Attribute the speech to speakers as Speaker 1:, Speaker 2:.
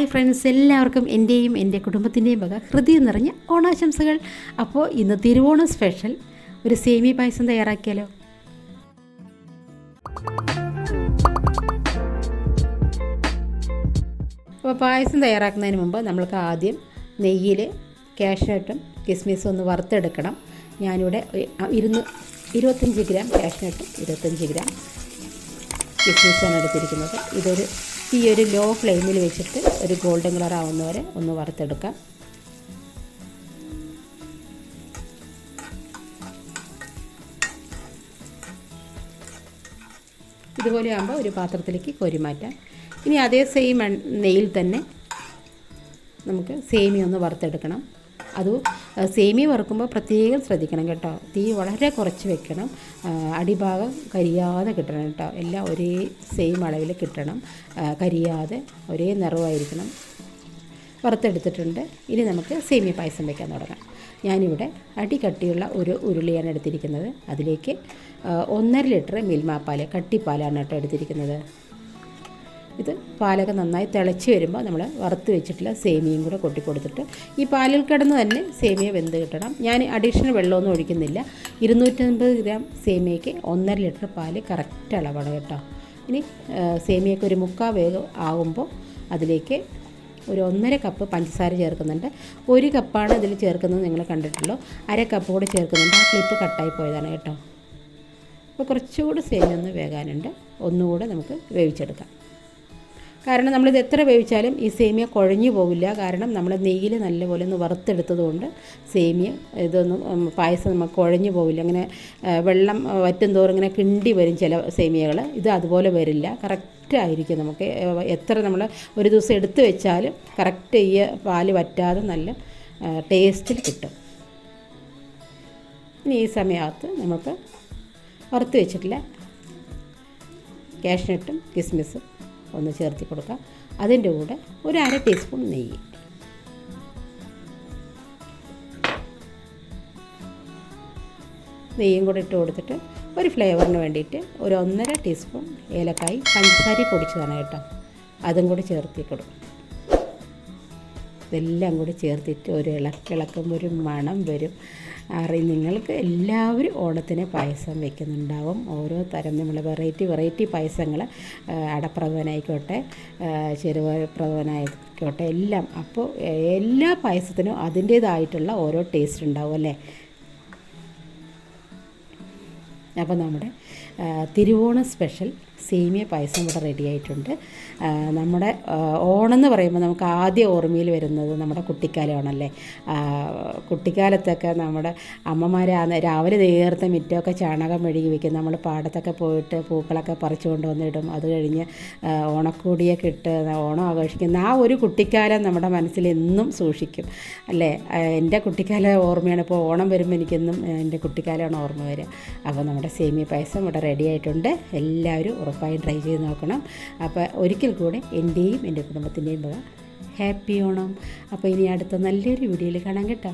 Speaker 1: Hi friends എല്ലാവർക്കും എന്റെയും എന്റെ കുടുംബത്തിന്റെയും വക ഹൃദയം നിറഞ്ഞ ഓണാശംസകൾ. അപ്പോൾ ഇന്ന് തിരുവോണം സ്പെഷ്യൽ ഒരു സേമി പായസം തയ്യാറാക്കിയാലോ? അപ്പോൾ പായസം തയ്യാറാക്കുന്നതിന് മുമ്പ് നമ്മൾക്ക് ആദ്യം നെയ്യിൽ കാഷ്നട്ടും കിസ്മിസും ഒന്ന് വറുത്തെടുക്കണം. ഞാനിവിടെ ഇരുന്ന് ഇരുപത്തഞ്ച് ഗ്രാം കാഷ്നട്ടും ഇരുപത്തഞ്ച് ഗ്രാം കിസ്മിസാണ് എടുത്തിരിക്കുന്നത്. ഇതൊരു ഈ ഒരു ലോ ഫ്ലെയിമിൽ വെച്ചിട്ട് ഒരു ഗോൾഡൻ കളർ ആവുന്ന വരെ ഒന്ന് വറുത്തെടുക്കാം. ഇതുപോലെ ആകുമ്പോൾ ഒരു പാത്രത്തിലേക്ക് കോരി മാറ്റാം. ഇനി അതേ സെയിം നെയ്യിൽ തന്നെ നമുക്ക് സേമിയ ഒന്ന് വറുത്തെടുക്കണം. അത് സേമിയ വറുക്കുമ്പോൾ പ്രത്യേകം ശ്രദ്ധിക്കണം കേട്ടോ. തീ വളരെ കുറച്ച് വെക്കണം. അടിഭാഗം കരിയാതെ കിട്ടണം കേട്ടോ. എല്ലാം ഒരേ സെയിം അളവിൽ കിട്ടണം. കരിയാതെ ഒരേ നിറവായിരിക്കണം. വറുത്തെടുത്തിട്ടുണ്ട്. ഇനി നമുക്ക് സേമിയ പായസം വയ്ക്കാൻ തുടങ്ങാം. ഞാനിവിടെ അടി കട്ടിയുള്ള ഒരു ഉരുളിയാണ് എടുത്തിരിക്കുന്നത്. അതിലേക്ക് ഒന്നര ലിറ്റർ മിൽമാപ്പാൽ കട്ടിപ്പാലാണ് കേട്ടോ എടുത്തിരിക്കുന്നത്. ഇത് പാലൊക്കെ നന്നായി തിളച്ച് വരുമ്പോൾ നമ്മൾ വറുത്ത് വെച്ചിട്ടുള്ള സേമിയയും കൂടെ കൊട്ടി കൊടുത്തിട്ട് ഈ പാലിൽ കിടന്ന് തന്നെ സേമിയ വെന്ത് കിട്ടണം. ഞാൻ അഡീഷണൽ വെള്ളമൊന്നും ഒഴിക്കുന്നില്ല. ഇരുന്നൂറ്റമ്പത് ഗ്രാം സേമിയയ്ക്ക് ഒന്നര ലിറ്റർ പാൽ കറക്റ്റ് അളവാണ് കേട്ടോ. ഇനി സേമിയയ്ക്ക് ഒരു മുക്കാൽ വേഗം ആകുമ്പോൾ അതിലേക്ക് ഒരു ഒന്നര കപ്പ് പഞ്ചസാര ചേർക്കുന്നുണ്ട്. ഒരു കപ്പാണ് ഇതിൽ ചേർക്കുന്നത് നിങ്ങൾ കണ്ടിട്ടുള്ളൂ. അര കപ്പ് കൂടെ ചേർക്കുന്നുണ്ട്. ആ ക്ലിപ്പ് കട്ടായി പോയതാണ് കേട്ടോ. അപ്പോൾ കുറച്ചുകൂടി സേമിയ ഒന്ന് വേകാനുണ്ട്. ഒന്നുകൂടെ നമുക്ക് വേവിച്ചെടുക്കാം. കാരണം നമ്മളിത് എത്ര വേവിച്ചാലും ഈ സേമിയ കുഴഞ്ഞു പോവില്ല. കാരണം നമ്മൾ നെയ്യിൽ നല്ലപോലെ ഒന്ന് വറുത്തെടുത്തതുകൊണ്ട് സേമിയ ഇതൊന്നും പായസം നമുക്ക് കുഴഞ്ഞു പോവില്ല. അങ്ങനെ വെള്ളം വറ്റും തോറും ഇങ്ങനെ കിണ്ടി വരും ചില സേമിയകൾ ഇത് അതുപോലെ വരില്ല. കറക്റ്റ് ആയിരിക്കും നമുക്ക്. എത്ര നമ്മൾ ഒരു ദിവസം എടുത്തു വെച്ചാലും കറക്റ്റ് ഈ പാൽ വറ്റാതെ നല്ല ടേസ്റ്റിൽ കിട്ടും. ഇനി ഈ സമയത്ത് നമുക്ക് വറുത്ത് വെച്ചിട്ടില്ല. കാഷ്നട്ടും കിസ്മിസും ഒന്ന് ചേർത്തി കൊടുക്കാം. അതിന്റെ കൂടെ ഒരു അര ടീസ്പൂൺ നെയ്യ്. നെയ്യും കൂടെ ഇട്ട് കൊടുത്തിട്ട് ഒരു ഫ്ലേവറിന് വേണ്ടിയിട്ട് ഒരു ഒന്നര ടീസ്പൂൺ ഏലക്കായി പഞ്ചസാര പൊടിച്ചതാണ് കേട്ടോ. അതും കൂടി ചേർത്തി കൊടുക്കും. ഇതെല്ലാം കൂടി ചേർത്തിട്ട് ഒരു ഇളക്കിളക്കുമ്പോൾ ഒരു മണം വരും. അറി നിങ്ങൾക്ക് എല്ലാവരും ഓണത്തിന് പായസം വെക്കുന്നുണ്ടാവും. ഓരോ തരം നമ്മൾ വെറൈറ്റി വെറൈറ്റി പായസങ്ങൾ അടപ്രഥമനായിക്കോട്ടെ ചെറുപ്രഥമനായിക്കോട്ടെ എല്ലാം. അപ്പോൾ എല്ലാ പായസത്തിനും അതിന്റേതായിട്ടുള്ള ഓരോ ടേസ്റ്റ് ഉണ്ടാവും അല്ലേ? അപ്പോൾ നമ്മുടെ തിരുവോണ സ്പെഷ്യൽ സേമിയ പായസം ഇവിടെ റെഡി ആയിട്ടുണ്ട്. നമ്മുടെ ഓണം എന്ന് പറയുമ്പോൾ നമുക്ക് ആദ്യ ഓർമ്മയിൽ വരുന്നത് നമ്മുടെ കുട്ടിക്കാലമാണല്ലേ? കുട്ടിക്കാലത്തൊക്കെ നമ്മുടെ അമ്മമാരാണ് രാവിലെ നേരത്തെ മിറ്റമൊക്കെ ചാണകം മെഴുകി വെക്കും. നമ്മൾ പാടത്തൊക്കെ പോയിട്ട് പൂക്കളൊക്കെ പറിച്ചു കൊണ്ടുവന്നിടും അത് കഴിഞ്ഞ് ഓണക്കൂടിയൊക്കെ ഇട്ട് ഓണം ആഘോഷിക്കുന്ന ആ ഒരു കുട്ടിക്കാലം നമ്മുടെ മനസ്സിൽ എന്നും സൂക്ഷിക്കും. അല്ലേ? എന്റെ കുട്ടിക്കാല ഓർമ്മയാണ് ഇപ്പോൾ ഓണം വരുമ്പോൾ എനിക്കെന്നും എന്റെ കുട്ടിക്കാലമാണ് ഓർമ്മ വരിക. അപ്പോൾ നമ്മുടെ സേമിയ പായസം ഇവിടെ റെഡി ആയിട്ടുണ്ട്. എല്ലാവരും ഉറപ്പായും ട്രൈ ചെയ്ത് നോക്കണം. അപ്പോൾ ഒരിക്കൽ കൂടെ എന്റെയും എന്റെ കുടുംബത്തിന്റെയും വക ഹാപ്പി ഓണം അപ്പോൾ ഇനി അടുത്ത നല്ലൊരു വീഡിയോയിൽ കാണാൻ കേട്ടോ.